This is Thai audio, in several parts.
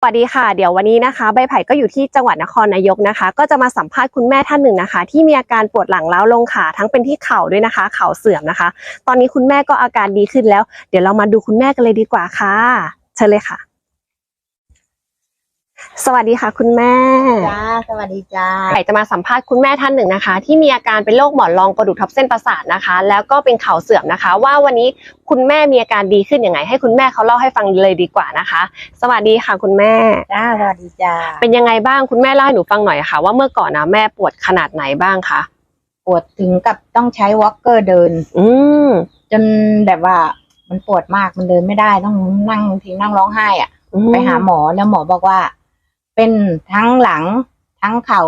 สวัสดีค่ะเดี๋ยววันนี้นะคะใบไผ่ก็อยู่ที่จังหวัดนครนายกนะคะ ก็จะมาสัมภาษณ์คุณแม่ท่านหนึ่งนะคะ ที่มีอาการปวดหลังล้าวลงขาทั้งเป็นที่เข่าด้วยนะคะ เข่าเสื่อมนะคะ ตอนนี้คุณแม่ก็อาการดีขึ้นแล้ว เดี๋ยวเรามาดูคุณแม่กันเลยดีกว่าค่ะ เชิญเลยค่ะ สวัสดีค่ะคุณแม่ จ้า สวัสดีจ้าไผ่จะมาสัมภาษณ์คุณแม่ท่านหนึ่งนะคะ ที่มีอาการเป็นโรคหมอนรองกระดูกทับเส้นประสาทนะคะ แล้วก็เป็นเข่าเสื่อมนะคะ ว่าวันนี้คุณแม่มีอาการดีขึ้นยังไง ให้คุณแม่เขาเล่าให้ฟังเลยดีกว่านะคะ สวัสดีค่ะคุณแม่ จ้า สวัสดีจ้า เป็นยังไงบ้างคุณแม่เล่าให้หนูฟังหน่อยค่ะ ว่าเมื่อก่อนนะแม่ปวดขนาดไหนบ้างคะปวดถึงกับต้องใช้วอล์กเกอร์เดิน อืมจนแบบว่ามันปวดมากมันเดินไม่ได้ต้องนั่งทิ้งนั่งร้องไห้อะไปหาหมอแล้วหมอบอกว่า เป็นทั้งหลังทั้งเข่า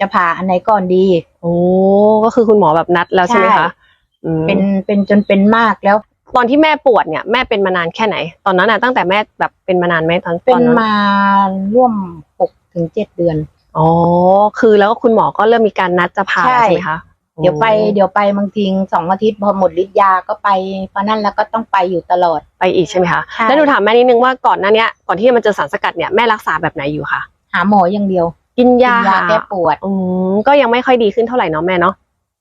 จะผ่าอันไหนก่อนดีโอ้ก็คือคุณหมอแบบนัดแล้วใช่ไหมใช่คะอืมเป็นเป็นจนเป็นมากแล้ว ตอนที่แม่ปวดเนี่ยแม่เป็นมานานแค่ไหน ตอนนั้นน่ะตั้งแต่แม่แบบเป็นมานานไหมตอนเป็ตอนนนั้นมาร่วมหกถึงเจ็ดเดือน อ๋อคือแล้วก็คุณหมอก็เริ่มมีการนัดจะผ่าใช่ ใช่ไหมคะเดี๋ยวไปโอ้เดี๋ยวไปบางทีสองอาทิตย์พอหมดฤทธิ์ยาก็ไปเพราะนั่นแล้วก็ต้องไปอยู่ตลอด ไปอีกใช่ไหมคะใช่ แล้วหนูถามแม่นิดนึงว่าก่อนหน้าเนี้ยก่อนที่จะมาเจอสารสกัดเนี่ยแม่รักษาแบบไหนอยู่คะ หาหมออย่างเดียวกินกิยานยาแก้ปวด อืมก็ยังไม่ค่อยดีขึ้นเท่าไหร่เนาะแม่เนาะ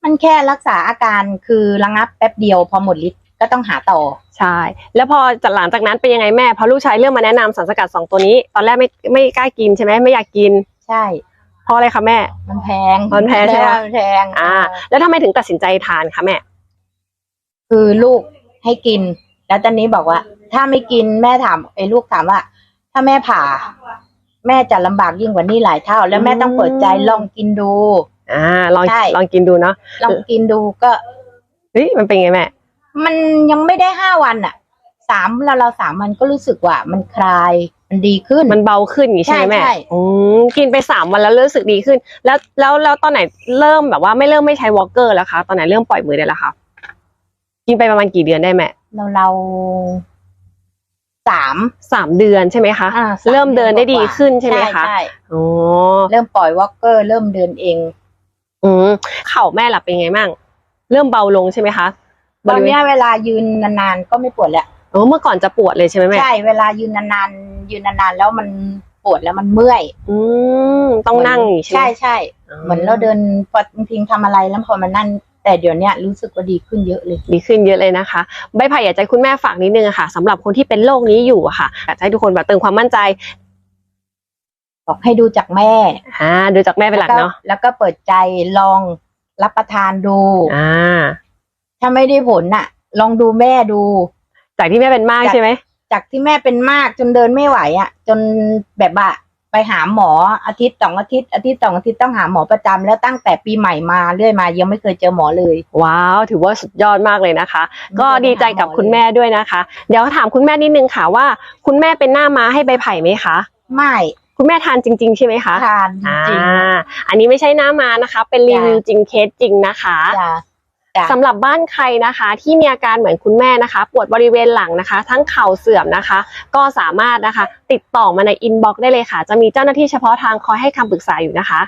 มันแค่รักษาอาการคือระงับแป๊บเดียวพอหมดฤทธิ์ก็ต้องหาต่อ ใช่ แล้วพอจากหลังจากนั้นเป็นยังไงแม่พอลูกชายเริ่มมาแนะนำสารสกัดสองตัวนี้ ตอนแรกไม่ไม่กล้ากินใช่ไหมไม่อยากกินใช่ เพราะอะไรคะแม่ มันแพงมันแพงใช่ไหมมันแพงอ่าเออแล้วทำไมถึงตัดสินใจทานคะแม่ คือลูกให้กิน แล้วตอนนี้บอกว่า ถ้าไม่กินแม่ถามไอ้ลูกถามว่า ถ้าแม่ผ่า แม่จะลำบากยิ่งกว่านี้หลายเท่า แล้วแม่ต้องเปิดใจลองกินดู อ่าลองใช่ ลองกินดูเนาะลองกินดูก็ เฮ้ยมันเป็นไงแม่ มันยังไม่ได้ห้าวันอะสามเราเราสามวันก็รู้สึกว่า มันคลายมันดีขึ้น มันเบาขึ้นอย่างนี้ใช่ไหมแม่ใช่ใช่ อืมกินไปสามวันแล้วรู้สึกดีขึ้น แล้วแล้วแล้วตอนไหนเริ่มแบบว่าไม่เริ่มไม่ใช้วอลเกอร์แล้วคะ ตอนไหนเริ่มปล่อยมือได้แล้วคะกินไปประมาณกี่เดือนได้แม่เราเรา สามสามเดือนใช่ไหมคะอ่าสาเริ่มเดินได้กว่าดีขึ้นใช่ไหมคะใช่อ๋อเริ่มปล่อยวอล์กเกอร์เริ่มเดินเอง อืมเข่าแม่หลับเป็นไงบ้างเริ่มเบาลงใช่ไหมคะบตอนริเวณเนี้ยเวลายืนนานๆก็ไม่ปวดแล้วอ๋อเมื่อก่อนจะปวดเลยใช่ไหมแม่ใช่เวลายืนนานๆยืนนานๆแล้วมันปวดแล้วมันเมื่อย อืมต้องนั่งอย่างนี้ใช่ไหมใช่ใช่เหมือนเราเดินพอบางทีทำอะไรแล้วพอมันนั่น แต่เดี๋ยวเนี้ยรู้สึกว่าดีขึ้นเยอะเลย ดีขึ้นเยอะเลยนะคะ ใบไผ่อยากจะให้คุณแม่ฝากนิดนึงอะค่ะสำหรับคนที่เป็นโรคนี้อยู่อะค่ะอยากจะให้ทุกคนแบบเติมความมั่นใจ บอกให้ดูจากแม่อ่าดูจากแม่เป็นหลักเนาะแล้วก็เปิดใจลองรับประทานดูอ่าถ้าไม่ได้ผลน่ะ ลองดูแม่ดู จากที่แม่เป็นมากจากใช่ไหมจากที่แม่เป็นมากจนเดินไม่ไหวอะ จนแบบว่า ไปหาหมออาทิตย์สองอาทิตย์อาทิตย์สองอาทิตย์ต้องหาหมอประจำแล้วตั้งแต่ปีใหม่มาเรื่อยมายังไม่เคยเจอหมอเลย ว้าว ถือว่าสุดยอดมากเลยนะคะ ก็ดีใจกับคุณแม่ด้วยนะคะ เดี๋ยวถามคุณแม่นิดนึงค่ะว่า คุณแม่เป็นหน้าม้าให้ใบไผ่ไหมคะ ไม่คุณแม่ทานจริง ๆ ใช่ไหมคะทานจอ่าริงอันนี้ไม่ใช่หน้าม้านะคะ เป็นรีวิวจริงเคสจริงนะคะๆจ้ะจ้ะ สำหรับบ้านใครนะคะ ที่มีอาการเหมือนคุณแม่นะคะ ปวดบริเวณหลังนะคะ ทั้งเข่าเสื่อมนะคะ ก็สามารถนะคะ ติดต่อมาในอินบ็อกซ์ได้เลยค่ะ จะมีเจ้าหน้าที่เฉพาะทางคอยให้คำปรึกษาอยู่นะคะ